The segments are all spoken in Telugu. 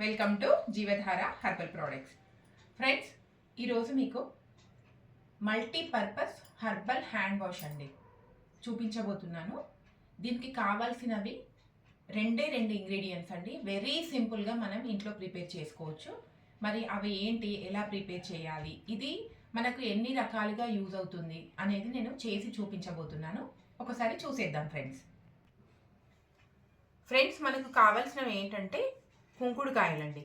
Welcome to Jeevadhara herbal products friends ఈరోజు మీకు మల్టీపర్పస్ హర్బల్ హ్యాండ్ వాష్ అండి. చూపించబోతున్నాను. దీనికి కావాల్సినవి రెండే రెండు ఇంగ్రీడియంట్స్ అండి. వెరీ సింపుల్గా మనం ఇంట్లో ప్రిపేర్ చేసుకోవచ్చు. మరి అవి ఏంటి ఎలా ప్రిపేర్ చేయాలి ఇది మనకు ఎన్ని రకాలుగా యూజ్ అవుతుంది అనేది నేను చేసి చూపించబోతున్నాను. ఒకసారి చూసేద్దాం ఫ్రెండ్స్ ఫ్రెండ్స్ మనకు కావాల్సినవి ఏంటంటే కుంకుడుకాయలండి.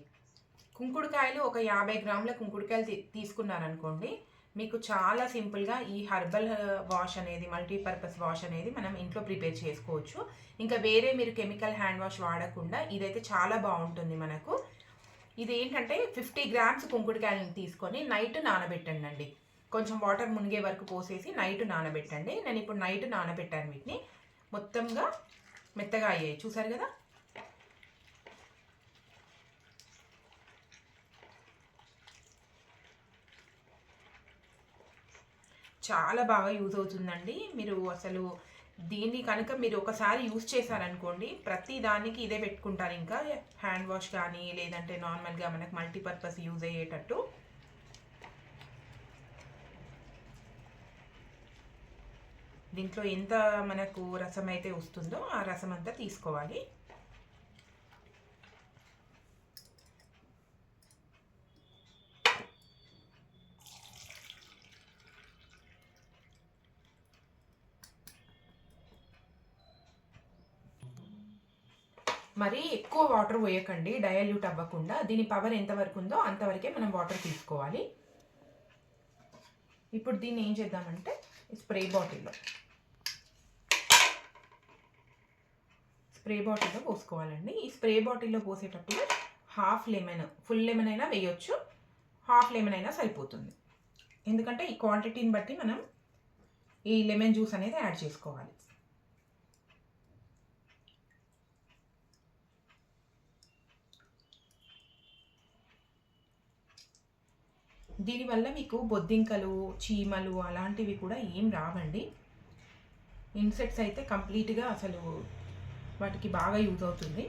కుంకుడుకాయలు ఒక యాభై గ్రాముల కుంకుడుకాయలు తీసుకున్నారనుకోండి మీకు చాలా సింపుల్గా ఈ హర్బల్ వాష్ అనేది మల్టీపర్పస్ వాష్ అనేది మనం ఇంట్లో ప్రిపేర్ చేసుకోవచ్చు. ఇంకా వేరే మీరు కెమికల్ హ్యాండ్ వాష్ వాడకుండా ఇదైతే చాలా బాగుంటుంది మనకు. ఇది ఏంటంటే ఫిఫ్టీ గ్రామ్స్ కుంకుడుకాయలను తీసుకొని నైట్ నానబెట్టండి అండి కొంచెం వాటర్ మునిగే వరకు పోసేసి నైట్ నానబెట్టండి. నేను ఇప్పుడు నైట్ నానబెట్టాను వీటిని. మొత్తంగా మెత్తగా అయ్యాయి. చూసారు కదా? చాలా బాగా యూజ్ అవుతుందండి. మీరు అసలు దీన్ని కనుక మీరు ఒకసారి యూజ్ చేశారనుకోండి ప్రతి దానికి ఇదే పెట్టుకుంటారు. ఇంకా హ్యాండ్ వాష్ కానీ లేదంటే నార్మల్గా మనకు మల్టీపర్పస్ యూజ్ అయ్యేటట్టు. దీంట్లో ఎంత మనకు రసం అయితే వస్తుందో ఆ రసం అంతా తీసుకోవాలి. మరి ఎక్కువ వాటర్ పోయకండి డైల్యూట్ అవ్వకుండా. దీని పవర్ ఎంతవరకు ఉందో అంతవరకే మనం వాటర్ తీసుకోవాలి. ఇప్పుడు దీన్ని ఏం చేద్దామంటే స్ప్రే బాటిల్లో స్ప్రే బాటిల్లో పోసుకోవాలండి. ఈ స్ప్రే బాటిల్లో పోసేటప్పుడు హాఫ్ లెమన్ ఫుల్ లెమన్ అయినా వేయొచ్చు. హాఫ్ లెమన్ అయినా సరిపోతుంది. ఎందుకంటే ఈ క్వాంటిటీని బట్టి మనం ఈ లెమన్ జ్యూస్ అనేది యాడ్ చేసుకోవాలి. దీనివల్ల మీకు బొద్దింకలు చీమలు అలాంటివి కూడా ఏం రావండి. ఇన్సెక్ట్స్ అయితే కంప్లీట్గా అసలు వాటికి బాగా యూజ్ అవుతుంది.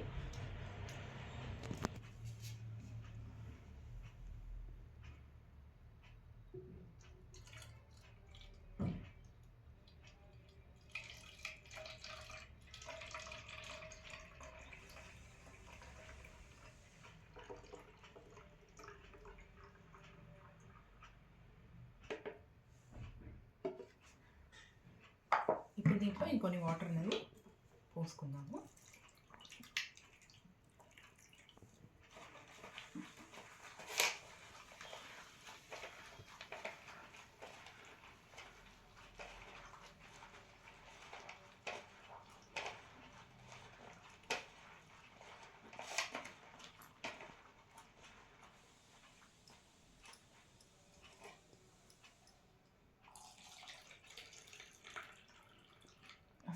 ఇప్పుడు దీంట్లో ఇంకొన్ని వాటర్ అనేది పోసుకుందాము.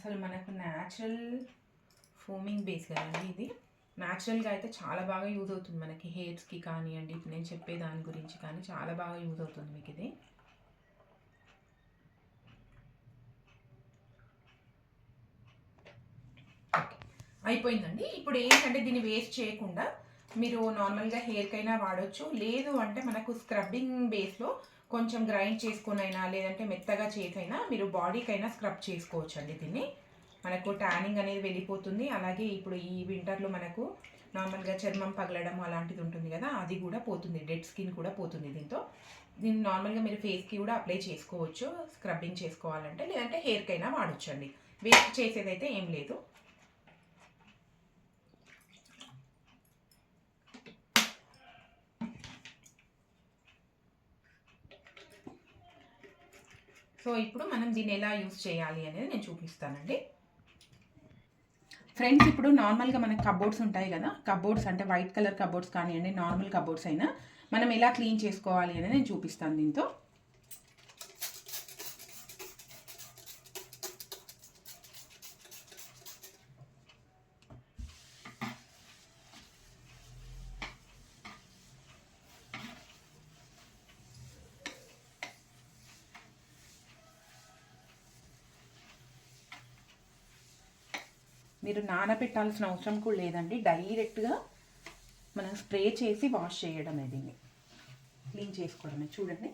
అసలు మనకు న్యాచురల్ ఫోమింగ్ బేస్ కదండి ఇది. న్యాచురల్గా అయితే చాలా బాగా యూజ్ అవుతుంది మనకి హెయిర్స్కి కానివ్వండి ఇప్పుడు నేను చెప్పే దాని గురించి కానీ చాలా బాగా యూజ్ అవుతుంది మీకు ఇది. ఓకే. అయిపోయిందండి. ఇప్పుడు ఏంటంటే దీన్ని వేస్ట్ చేయకుండా మీరు నార్మల్గా హెయిర్కైనా వాడొచ్చు. లేదు అంటే మనకు స్క్రబ్బింగ్ బేస్లో కొంచెం గ్రైండ్ చేసుకునైనా లేదంటే మెత్తగా చేసైనా మీరు బాడీకైనా స్క్రబ్ చేసుకోవచ్చు అండి దీన్ని. మనకు ట్యానింగ్ అనేది వెళ్ళిపోతుంది. అలాగే ఇప్పుడు ఈ వింటర్లో మనకు నార్మల్గా చర్మం పగలడం అలాంటిది ఉంటుంది కదా అది కూడా పోతుంది. డెడ్ స్కిన్ కూడా పోతుంది దీంతో. దీన్ని నార్మల్గా మీరు ఫేస్కి కూడా అప్లై చేసుకోవచ్చు. స్క్రబ్బింగ్ చేసుకోవాలంటే లేదంటే హెయిర్కైనా వాడచ్చు అండి వేస్ట్ చేసేదైతే ఏం లేదు. సో ఇప్పుడు మనం దీన్ని ఎలా యూజ్ చేయాలి అనేది నేను చూపిస్తానండి. ఫ్రెండ్స్ ఇప్పుడు నార్మల్గా మనకి కబోర్డ్స్ ఉంటాయి కదా కబోర్డ్స్ అంటే వైట్ కలర్ కబోర్డ్స్ కానివ్వండి నార్మల్ కబోర్డ్స్ అయినా మనం ఎలా క్లీన్ చేసుకోవాలి అనేది నేను చూపిస్తాను దీంతో. మీరు నానబెట్టాల్సిన అవసరం కూడా లేదండి. డైరెక్ట్గా మనం స్ప్రే చేసి వాష్ చేయడమే దీన్ని. క్లీన్ చేసుకోవడమే. చూడండి.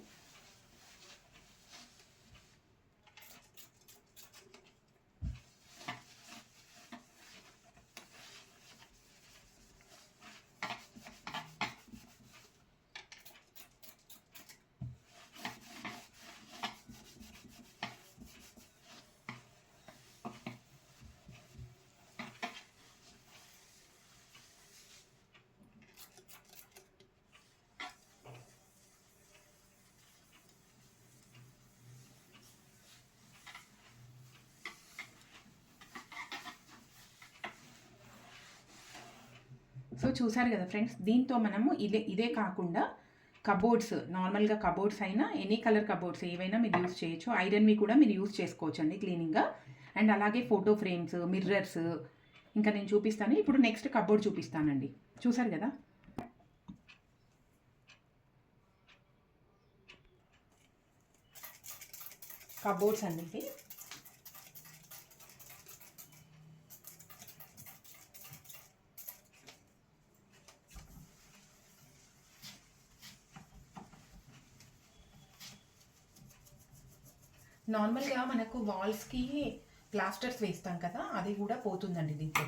సో చూసారు కదా ఫ్రెండ్స్ దీంతో మనము ఇదే ఇదే కాకుండా కబోర్డ్స్ నార్మల్గా కబోర్డ్స్ అయినా ఎనీ కలర్ కబోర్డ్స్ ఏవైనా మీరు యూస్ చేయొచ్చు. ఐరన్వి కూడా మీరు యూస్ చేసుకోవచ్చు అండి క్లీనింగ్గా. అండ్ అలాగే ఫోటో ఫ్రేమ్స్ మిర్రర్స్ ఇంకా నేను చూపిస్తాను. ఇప్పుడు నెక్స్ట్ కబోర్డ్ చూపిస్తానండి. చూసారు కదా? కబోర్డ్స్ అండి నార్మల్గా మనకు వాల్స్కి ప్లాస్టర్స్ వేస్తాం కదా అది కూడా పోతుందండి దీంతో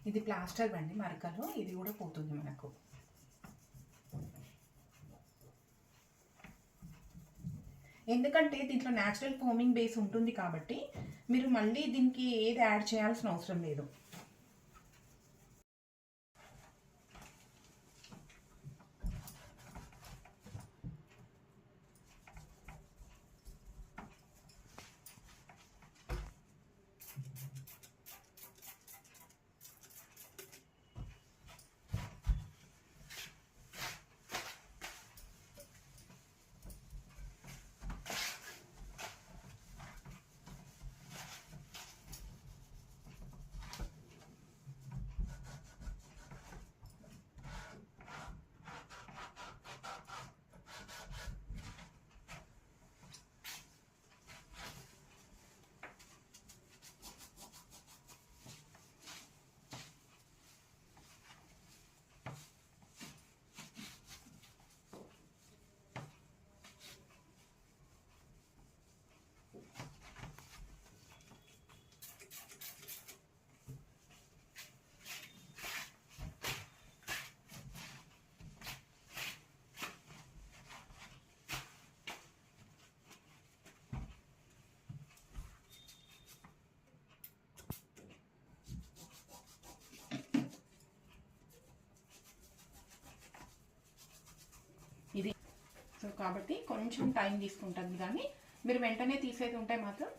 ఇది ప్లాస్టర్ అండి మరకలు ఇది కూడా పోతుంది మనకు. ఎందుకంటే దీంట్లో న్యాచురల్ ఫోమింగ్ బేస్ ఉంటుంది కాబట్టి మీరు మళ్ళీ దీనికి ఏది యాడ్ చేయాల్సిన అవసరం లేదు ఇది సో కాబట్టి కొంచెం టైం తీసుకుంటుంది కానీ మీరు వెంటనే తీసేది ఉంటే మాత్రం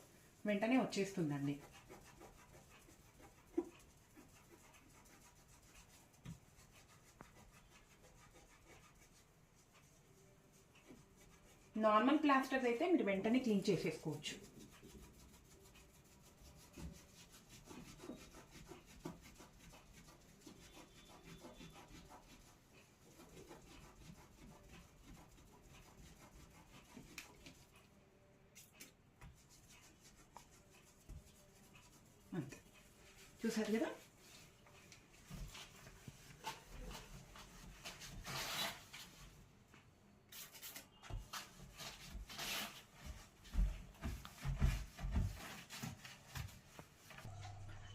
వెంటనే వచ్చేస్తుందండి. నార్మల్ ప్లాస్టర్స్ అయితే మీరు వెంటనే క్లీన్ చేసేసుకోవచ్చు. అంతే. చూసారు కదా?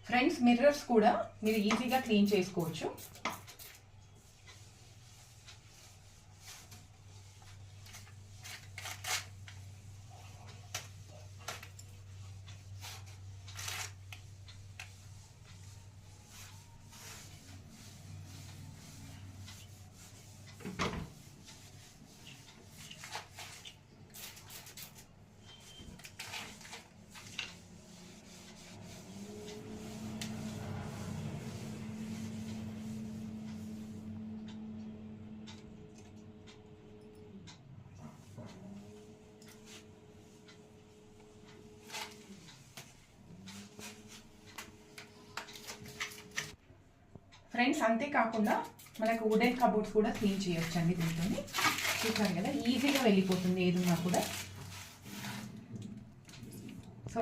ఫ్రెండ్స్ మిర్రర్స్ కూడా మీరు ఈజీగా క్లీన్ చేసుకోవచ్చు. ఫ్రెండ్స్ అంతేకాకుండా మనకు వుడెన్ కబోర్డ్స్ కూడా క్లీన్ చేయొచ్చు అండి దీంతో చూసారు కదా ఈజీగా వెళ్ళిపోతుంది ఏదున్నా కూడా. సో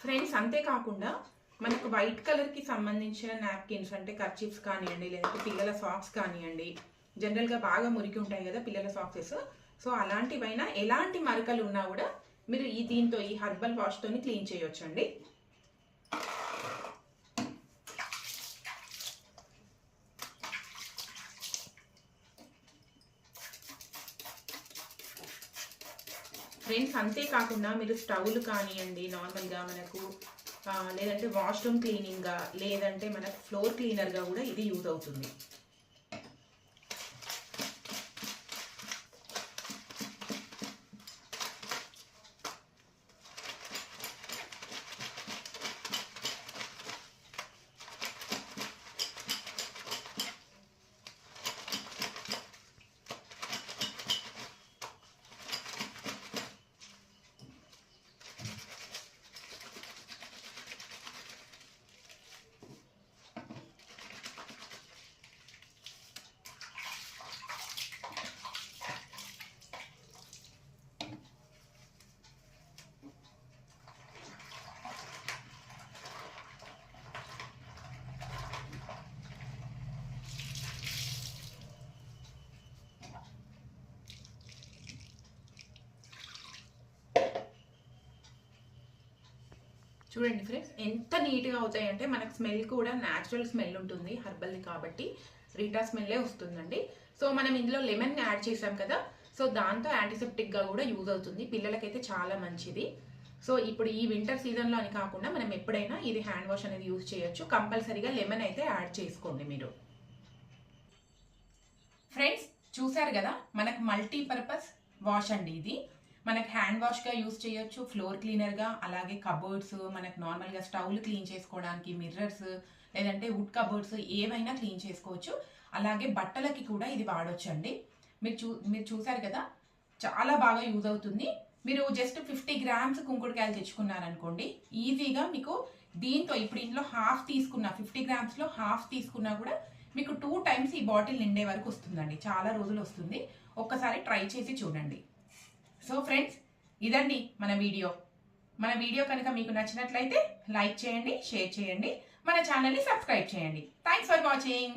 ఫ్రెండ్స్ అంతేకాకుండా మనకు వైట్ కలర్కి సంబంధించిన నాప్కిన్స్ అంటే కర్చిప్స్ కానివ్వండి లేదంటే పిల్లల సాక్స్ కానివ్వండి జనరల్గా బాగా మురికి ఉంటాయి కదా పిల్లల సాక్సెస్ సో అలాంటివైనా ఎలాంటి మరకలు ఉన్నా కూడా మీరు ఈ దీంతో ఈ హర్బల్ వాష్తో క్లీన్ చేయొచ్చండి. ఫ్రెండ్స్ అంతేకాకుండా మీరు స్టవ్లు కానివ్వండి నార్మల్గా మనకు లేదంటే వాష్రూమ్ క్లీనింగ్గా లేదంటే మనకు ఫ్లోర్ క్లీనర్గా కూడా ఇది యూజ్ అవుతుంది. చూడండి ఫ్రెండ్స్ ఎంత నీట్గా అవుతాయంటే మనకు స్మెల్ కూడా న్యాచురల్ స్మెల్ ఉంటుంది హర్బల్ది కాబట్టి. రీటా స్మెల్లే వస్తుందండి. సో మనం ఇందులో లెమన్ యాడ్ చేసాం కదా. సో దాంతో యాంటీసెప్టిక్గా కూడా యూజ్ అవుతుంది. పిల్లలకైతే చాలా మంచిది. సో ఇప్పుడు ఈ వింటర్ సీజన్లో అని కాకుండా మనం ఎప్పుడైనా ఇది హ్యాండ్ వాష్ అనేది యూజ్ చేయొచ్చు. కంపల్సరీగా లెమన్ అయితే యాడ్ చేసుకోండి మీరు. ఫ్రెండ్స్ చూసారు కదా? మనకు మల్టీపర్పస్ వాష్ అండి ఇది. మనకు హ్యాండ్ వాష్గా యూస్ చేయొచ్చు ఫ్లోర్ క్లీనర్గా అలాగే కబోర్డ్స్ మనకు నార్మల్గా స్టవ్లు క్లీన్ చేసుకోవడానికి మిర్రర్స్ లేదంటే వుడ్ కబోర్డ్స్ ఏవైనా క్లీన్ చేసుకోవచ్చు. అలాగే బట్టలకి కూడా ఇది వాడొచ్చండి. మీరు చూ మీరు చూసారు కదా చాలా బాగా యూజ్ అవుతుంది. మీరు జస్ట్ ఫిఫ్టీ గ్రామ్స్ కుంకుడుకాయలు తెచ్చుకున్నారనుకోండి ఈజీగా మీకు దీంతో ఇప్పుడు ఇంట్లో హాఫ్ తీసుకున్నా ఫిఫ్టీ గ్రామ్స్లో హాఫ్ తీసుకున్నా కూడా మీకు టూ టైమ్స్ ఈ బాటిల్ నిండే వరకు వస్తుందండి. చాలా రోజులు వస్తుంది. ఒక్కసారి ట్రై చేసి చూడండి. సో ఫ్రెండ్స్ ఇదండి మన వీడియో. మన వీడియో కనుక మీకు నచ్చినట్లయితే లైక్ చేయండి షేర్ చేయండి మన ఛానల్ని సబ్స్క్రైబ్ చేయండి. Thanks for watching